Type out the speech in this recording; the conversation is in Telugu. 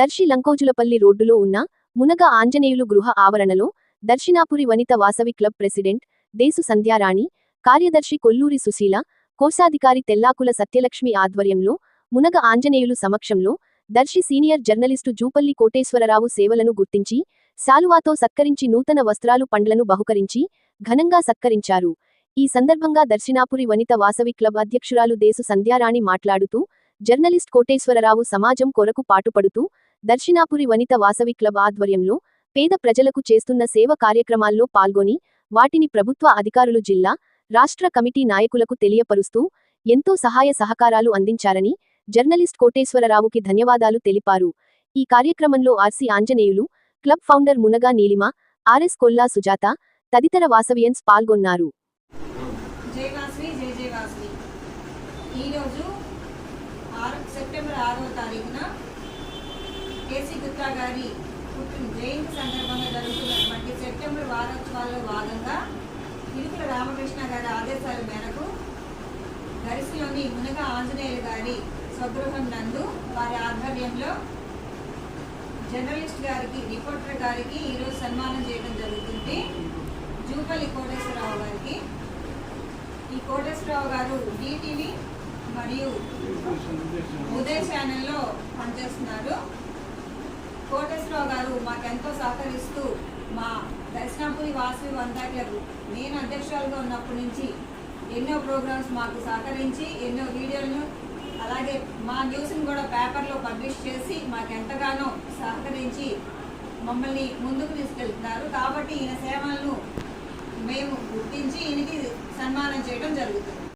దర్శి లంకోజులపల్లి రోడ్డులో ఉన్న మునగ ఆంజనేయులు గృహ ఆవరణలో దర్శినాపురి వనిత వాసవి క్లబ్ ప్రెసిడెంట్ దేసు సంధ్యారాణి కార్యదర్శి కొల్లూరి సుశీల కోశాధికారి తెల్లాకుల సత్యలక్ష్మి ఆధ్వర్యంలో మునగ ఆంజనేయులు సమక్షంలో దర్శి సీనియర్ జర్నలిస్టు జూపల్లి కోటేశ్వరరావు సేవలను గుర్తించి శాలువాతో సత్కరించి నూతన వస్త్రాలు పండ్లను బహుకరించి ఘనంగా సత్కరించారు. ఈ సందర్భంగా దర్శినాపురి వనిత వాసవి క్లబ్ అధ్యక్షురాలు దేశు సంధ్యారాణి మాట్లాడుతూ జర్నలిస్ట్ కోటేశ్వరరావు సమాజం కొరకు పాటుపడుతూ దర్శినాపురి వనిత వాసవి క్లబ్ ఆధ్వర్యంలో పేద ప్రజలకు చేస్తున్న సేవ కార్యక్రమాల్లో పాల్గొని వాటిని ప్రభుత్వ అధికారులు జిల్లా రాష్ట్ర కమిటీ నాయకులకు తెలియపరుస్తూ ఎంతో సహాయ సహకారాలు అందించారని జర్నలిస్ట్ కోటేశ్వరరావుకి ధన్యవాదాలు తెలిపారు. ఈ కార్యక్రమంలో RC Anjaneyulu club founder Munaga Neelima RS Kolla Sujatha తదితర వాసవియన్స్ పాల్గొన్నారు. ఈరోజు ఆరు సెప్టెంబర్ ఆరో తారీఖున గుప్తా గారి పుట్టిన జయంతి సందర్భంగా జరుగుతున్నటువంటి సెప్టెంబర్ వారోత్సవాల్లో భాగంగా ఇరుకుల రామకృష్ణ గారి ఆదేశాల మేరకు గరిసిలోని మునగ ఆంజనేయులు గారి స్వగృహం నందు వారి ఆధ్వర్యంలో జర్నలిస్ట్ గారికి రిపోర్టర్ గారికి ఈరోజు సన్మానం చేయడం జరుగుతుంది. జూపల్లి కోటేశ్వరరావు గారికి. ఈ కోటేశ్వరరావు గారు డిటీవీ మరియు ఉదయ ఛానల్లో పనిచేస్తారు గారు మాకెంతో సహకరిస్తూ మా దర్శనాపురి వాసవి వందా నేను అధ్యక్షురాలుగా ఉన్నప్పటి నుంచి ఎన్నో ప్రోగ్రామ్స్ మాకు సహకరించి ఎన్నో వీడియోలను అలాగే మా న్యూస్ని కూడా పేపర్లో పబ్లిష్ చేసి మాకు ఎంతగానో సహకరించి మమ్మల్ని ముందుకు తీసుకెళ్తున్నారు. కాబట్టి ఈయన సేవలను మేము గుర్తించి ఈయనకి సన్మానం చేయడం జరుగుతుంది.